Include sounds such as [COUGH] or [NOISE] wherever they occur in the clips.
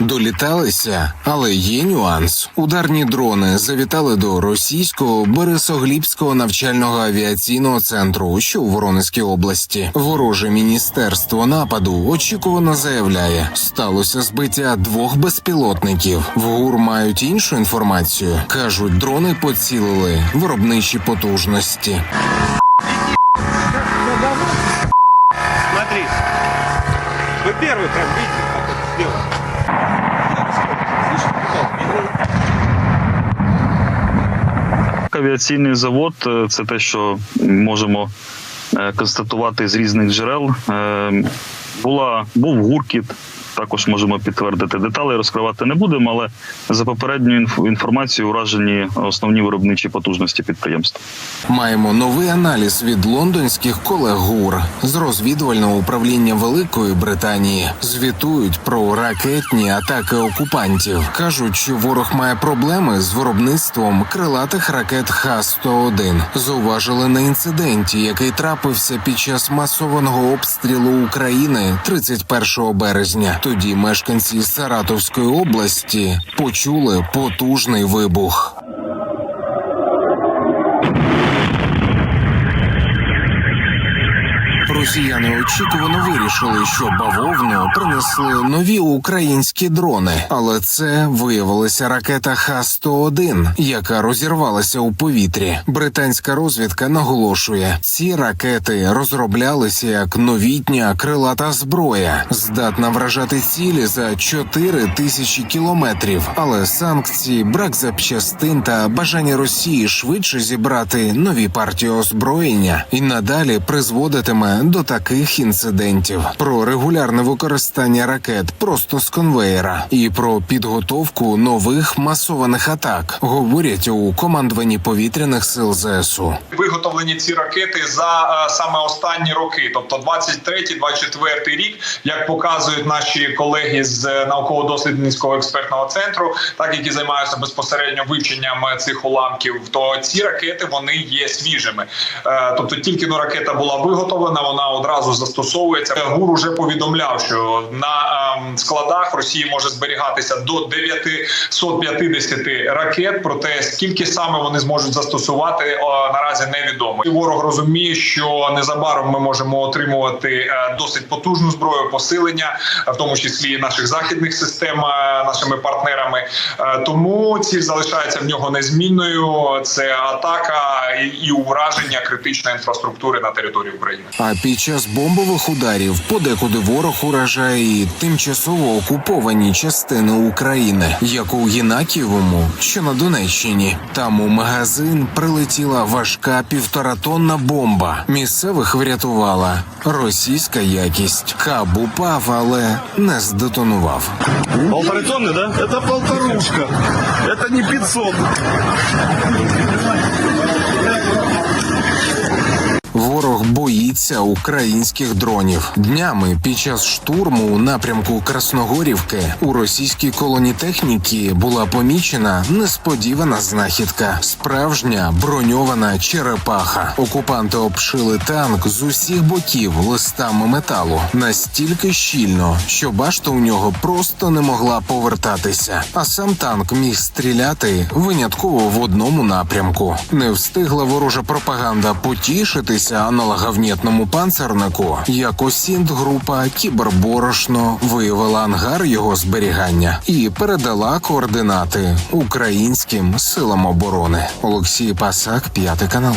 Доліталися, але є нюанс. Ударні дрони завітали до російського Бересоглібського навчального авіаційного центру, що у Воронезькій області. Вороже міністерство нападу очікувано заявляє, сталося збиття двох безпілотників. В ГУР мають іншу інформацію. кажуть, дрони поцілили виробничі потужності. Смотри. Вы первый прям видите, Авіаційний завод е, це те, що можемо е, констатувати з різних джерел. Е, Була був гуркіт. Також можемо підтвердити деталі, розкривати не будемо, але за попередньою інф- інформацією уражені основні виробничі потужності підприємства. Маємо новий аналіз від лондонських колег ГУР з розвідувального управління Великої Британії. Звітують про ракетні атаки окупантів. кажуть, що ворог має проблеми з виробництвом крилатих ракет Х-101. Зауважили на інциденті, який трапився під час масованого обстрілу України 31 березня. Тоді мешканці Саратовської області почули потужний вибух. Росіяни очікувано вирішили, що бавовну принесли нові українські дрони, але це виявилася ракета Х-101, яка розірвалася у повітрі. Британська розвідка наголошує, ці ракети розроблялися як новітня крилата зброя, здатна вражати цілі за 4 тисячі кілометрів. Але санкції, брак запчастин та бажання Росії швидше зібрати нові партії озброєння і надалі призводитиме до таких інцидентів. Про регулярне використання ракет просто з конвеєра і про підготовку нових масованих атак говорять у командуванні повітряних сил ЗСУ. виготовлені ці ракети за е, саме останні роки, тобто 23-24 рік, як показують наші колеги з е, науково-дослідницького експертного центру, так які займаються безпосередньо вивченням е, цих уламків, то ці ракети вони є свіжими. Тобто, тільки но ракета була виготовлена, вона одразу застосовується. ГУР уже повідомляв, що на ем, складах Росії може зберігатися до 950 ракет. Проте скільки саме вони зможуть застосувати, наразі невідомо. І ворог розуміє, що незабаром ми можемо отримувати е, досить потужну зброю, посилення, в тому числі наших західних систем е, нашими партнерами. Е, Тому ціль залишається в нього незмінною. Це атака і ураження критичної інфраструктури на території України. А під час бомбових ударів подекуди ворог уражає і тимчасово окуповані частини України, як у Єнакієвому, що на Донеччині. Там у магазин прилетіла важка півторатонна бомба. Місцевих врятувала російська якість. Каб упав, але не здетонував. Полторы тонны, да? Это полторушка. Это не 500. Ворог боїться українських дронів. Днями під час штурму у напрямку Красногорівки у російській колоні техніки була помічена несподівана знахідка. Справжня броньована черепаха. Окупанти обшили танк з усіх боків листами металу настільки щільно, що башта у нього просто не могла повертатися. А сам танк міг стріляти винятково в одному напрямку. Не встигла ворожа пропаганда потішитися аналоговнітному панцернику, як осінт група Кіберборошно виявила ангар його зберігання і передала координати українським силам оборони. Олексій Пасак, п'ятий канал.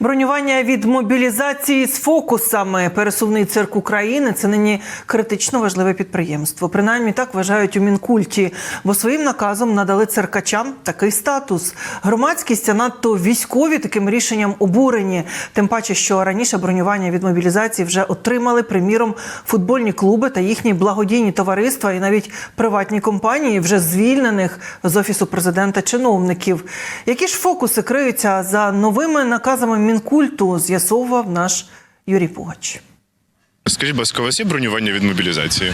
Бронювання від мобілізації з фокусами. Пересувний цирк України це нині критично важливе підприємство. Принаймні так вважають у мінкульті, бо своїм наказом надали циркачам такий статус. Громадськість, а надто військові таким рішенням обурені. Тим паче, що раніше бронювання від мобілізації вже отримали, приміром, футбольні клуби та їхні благодійні товариства, і навіть приватні компанії, вже звільнених з офісу президента чиновників. Які ж фокуси криються за новими наказами мінкульту? З'ясовував наш Юрій Пугач. Скажіть, будь ласка, у вас є бронювання від мобілізації?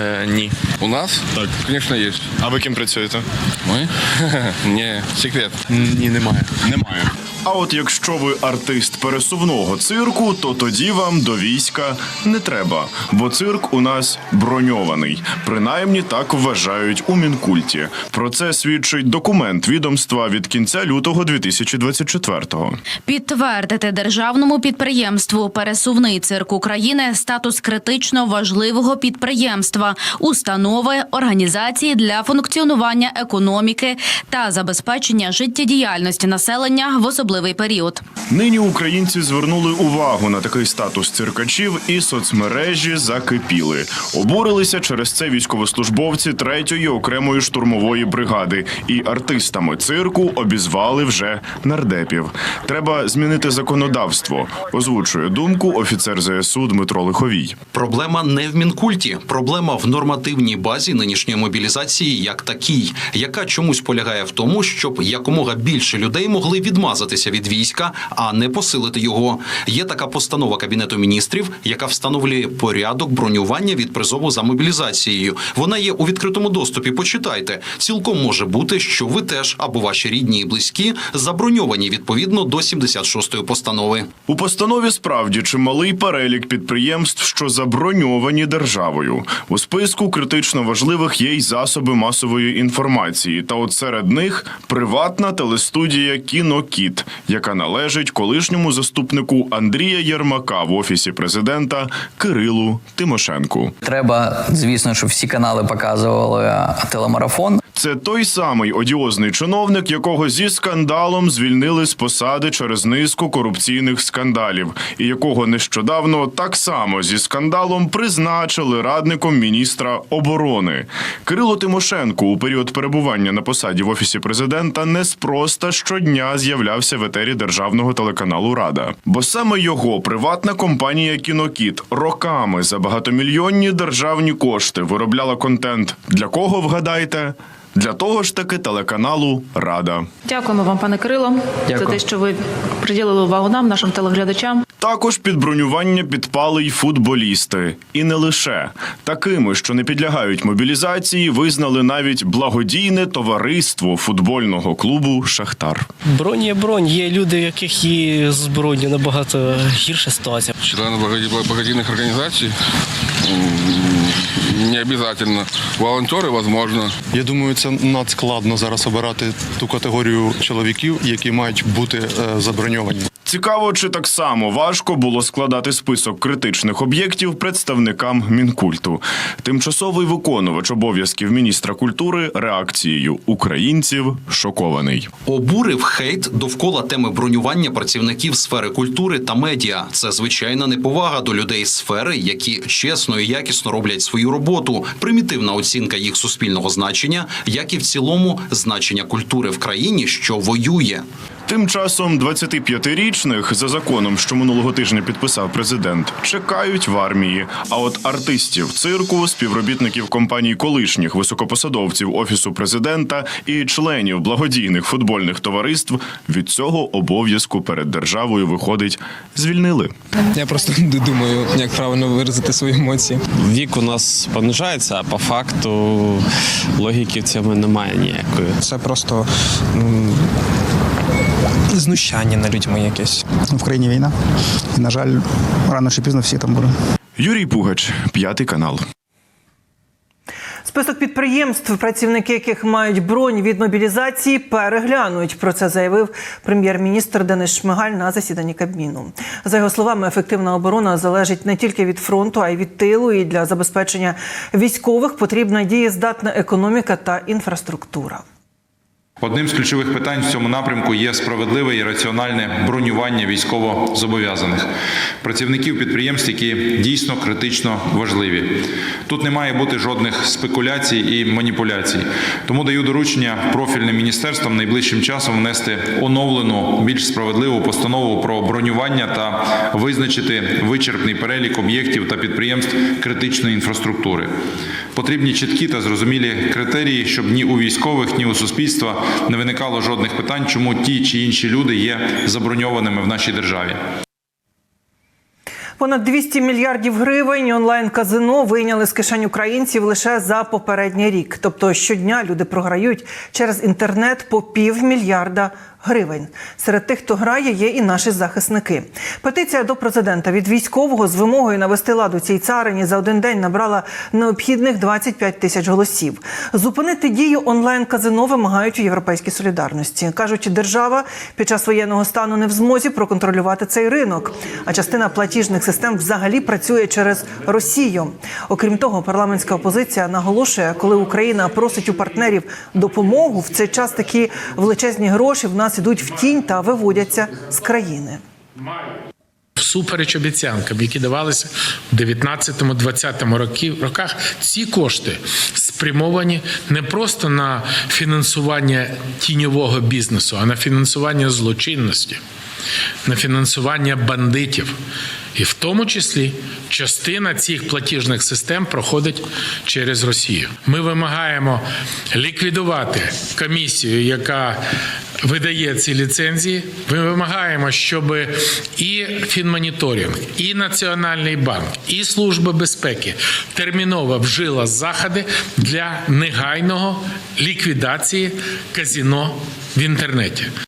Е, ні. У нас? Так, звісно, є. А ви ким працюєте? Ми? [LAUGHS] Ні, секрет. Ні, немає. Немає. А от якщо ви артист пересувного цирку, то тоді вам до війська не треба, бо цирк у нас броньований. Принаймні так вважають у мінкульті. Про це свідчить документ відомства від кінця лютого 2024-го. Підтвердити державному підприємству Пересувний цирк України статус критично важливого підприємства, установи, організації для функціонування економіки та забезпечення життєдіяльності населення в особливий період. Нині українці звернули увагу на такий статус циркачів, і соцмережі закипіли. Обурилися через це військовослужбовці третьої окремої штурмової бригади, і артистами цирку обізвали вже нардепів. Треба змінити законодавство. Озвучує думку офіцер ЗСУ Дмитро Лиховій. Проблема не в мінкульті, проблема в нормативній базі нинішньої мобілізації як такій, яка чомусь полягає в тому, щоб якомога більше людей могли відмазатися від війська, а не посилити його. Є така постанова кабінету міністрів, яка встановлює порядок бронювання від призову за мобілізацією. Вона є у відкритому доступі. Почитайте. Цілком може бути, що ви теж або ваші рідні і близькі заброньовані відповідно до 76-ї постанови. У постанові справді чималий перелік підприємств, що заброньовані державою. У списку критично важливих є й засоби масової інформації. Та от серед них приватна телестудія Кінокіт, яка належить колишньому заступнику Андрія Єрмака в офісі президента Кирилу Тимошенку. Треба, звісно, щоб всі канали показували телемарафон. Це той самий одіозний чиновник, якого зі скандалом звільнили з посади через низку корупційних скандалів, і якого нещодавно так само зі скандалом призначили радником міністра оборони. Кирило Тимошенко у період перебування на посаді в офісі президента неспроста щодня з'являвся в етері державного телеканалу Рада. Бо саме його приватна компанія Кінокіт роками за багатомільйонні державні кошти виробляла контент. Для кого вгадайте? Для того ж таки телеканалу Рада. Дякуємо вам, пане Кирило, за те, що ви приділили увагу нам, нашим телеглядачам. Також під бронювання підпали й футболісти, і не лише такими, що не підлягають мобілізації, визнали навіть благодійне товариство футбольного клубу Шахтар. Бронь є бронь. Є люди, в яких є з броню набагато гірша ситуація. Благодійных организаций м, не обязательно. Волонтери, возможно. Я думаю, це надскладно зараз обирати ту категорію чоловіків, які мають бути е, заброньовані. Цікаво, чи так само важко було складати список критичних об'єктів представникам мінкульту. Тимчасовий виконувач обов'язків міністра культури реакцією українців шокований. Обурив хейт довкола теми бронювання працівників сфери культури та медіа. Це звичайна неповага до людей сфери, які чесно і якісно роблять свою роботу. Примітивна оцінка їх суспільного значення, як і в цілому значення культури в країні, що воює. Тим часом 25-річних за законом, що минулого тижня підписав президент, чекають в армії. А от артистів цирку, співробітників компаній колишніх високопосадовців офісу президента і членів благодійних футбольних товариств від цього обов'язку перед державою виходить звільнили. Я просто не думаю, як правильно виразити свої емоції. Вік у нас понижається, а по факту логіки в цьому немає ніякої. Це просто знущання над людьми якесь. В країні війна. І, на жаль, рано чи пізно всі там будуть. Юрій Пугач, п'ятий канал. Список підприємств, працівники яких мають бронь від мобілізації, переглянуть. Про це заявив прем'єр-міністр Денис Шмигаль на засіданні Кабміну. За його словами, ефективна оборона залежить не тільки від фронту, а й від тилу. І для забезпечення військових потрібна дієздатна економіка та інфраструктура. Одним з ключових питань в цьому напрямку є справедливе і раціональне бронювання військовозобов'язаних працівників підприємств, які дійсно критично важливі. Тут не має бути жодних спекуляцій і маніпуляцій. Тому даю доручення профільним міністерствам найближчим часом внести оновлену, більш справедливу постанову про бронювання та визначити вичерпний перелік об'єктів та підприємств критичної інфраструктури. Потрібні чіткі та зрозумілі критерії, щоб ні у військових, ні у суспільства не виникало жодних питань, чому ті чи інші люди є заброньованими в нашій державі. Понад 200 мільярдів гривень онлайн-казино вийняли з кишень українців лише за попередній рік. Тобто щодня люди програють через інтернет по півмільярда гривень. Серед тих, хто грає, є і наші захисники. Петиція до президента від військового з вимогою навести ладу цій царині за один день набрала необхідних 25 тисяч голосів. Зупинити дію онлайн-казино вимагають у європейській солідарності. кажуть, держава під час воєнного стану не в змозі проконтролювати цей ринок. А частина платіжних систем взагалі працює через Росію. Окрім того, парламентська опозиція наголошує, коли Україна просить у партнерів допомогу, в цей час такі величезні гроші в нас ідуть в тінь та виводяться з країни. Всупереч обіцянкам, які давалися в 19-20 років роках, ці кошти спрямовані не просто на фінансування тіньового бізнесу, а на фінансування злочинності, на фінансування бандитів. І в тому числі частина цих платіжних систем проходить через Росію. Ми вимагаємо ліквідувати комісію, яка видає ці ліцензії. Ми вимагаємо, щоб і фінмоніторинг, і Національний банк, і Служба безпеки терміново вжила заходи для негайного ліквідації казіно в інтернеті.